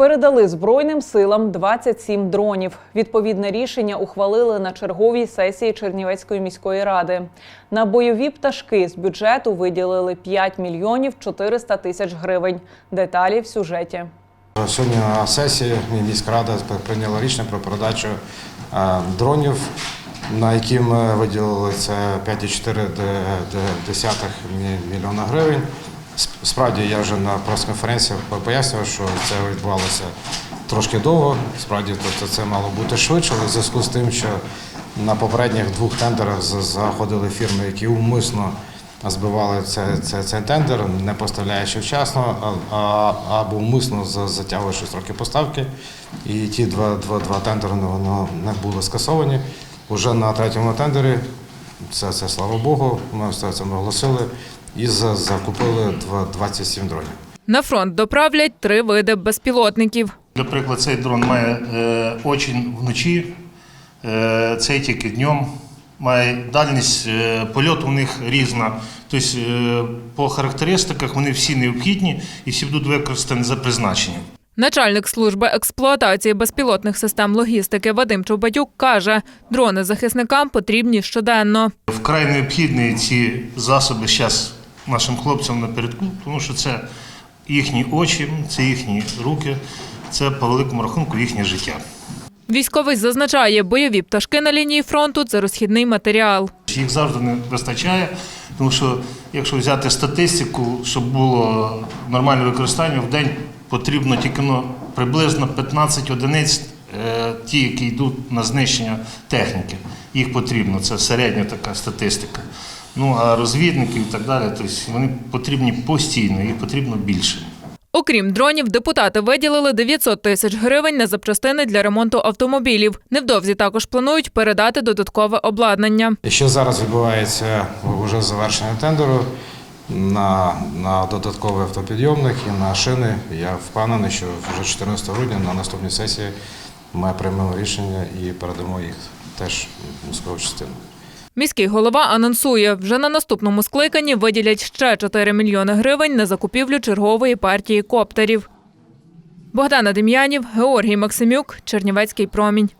Передали Збройним силам 27 дронів. Відповідне рішення ухвалили на черговій сесії Чернівецької міської ради. На бойові пташки з бюджету виділили 5 мільйонів 400 тисяч гривень. Деталі в сюжеті. Сьогодні на сесії міськрада прийняла рішення про передачу е, дронів, на які ми виділили це 5,4 мільйона гривень. Сп- Справді я вже на прес-конференції пояснював, що це відбувалося трошки довго. Справді тобто це мало бути швидше, але в зв'язку з тим, що на попередніх двох тендерах заходили фірми, які умисно збивали це, це, цей тендер, не поставляючи вчасно, а, а, або умисно затягуючи строки поставки. І ті два, два, два тендери ну, воно не були скасовані. Уже на третьому тендері, це, це слава Богу, ми все це ми оголосили і за- закупили два- 27 дронів. На фронт доправлять три види безпілотників. Наприклад, цей дрон має е, очі вночі, е, цей тільки днем. Має дальність е, польоту у них різна. Тобто, е, по характеристиках вони всі необхідні і всі будуть використані за призначенням. Начальник служби експлуатації безпілотних систем логістики Вадим Чубатюк каже, дрони захисникам потрібні щоденно. Вкрай необхідні ці засоби зараз нашим хлопцям напередку, тому що це їхні очі, це їхні руки, це по великому рахунку їхнє життя. Військовий зазначає, бойові пташки на лінії фронту це розхідний матеріал. Їх завжди не вистачає, тому що якщо взяти статистику, щоб було нормальне використання, в день потрібно тільки ну, приблизно 15 одиниць, е, ті, які йдуть на знищення техніки. Їх потрібно, це середня така статистика. Ну а розвідників і так далі, тобто вони потрібні постійно, їх потрібно більше. Окрім дронів, депутати виділили 900 тисяч гривень на запчастини для ремонту автомобілів. Невдовзі також планують передати додаткове обладнання. І ще зараз відбувається вже завершення тендеру на, на додатковий автопідйомник і на шини. Я впевнений, що вже 14 грудня на наступній сесії ми приймемо рішення і передамо їх теж в військову частину. Міський голова анонсує, вже на наступному скликанні виділять ще 4 мільйони гривень на закупівлю чергової партії коптерів. Богдана Дем'янів, Георгій Максимюк, Чернівецький промінь.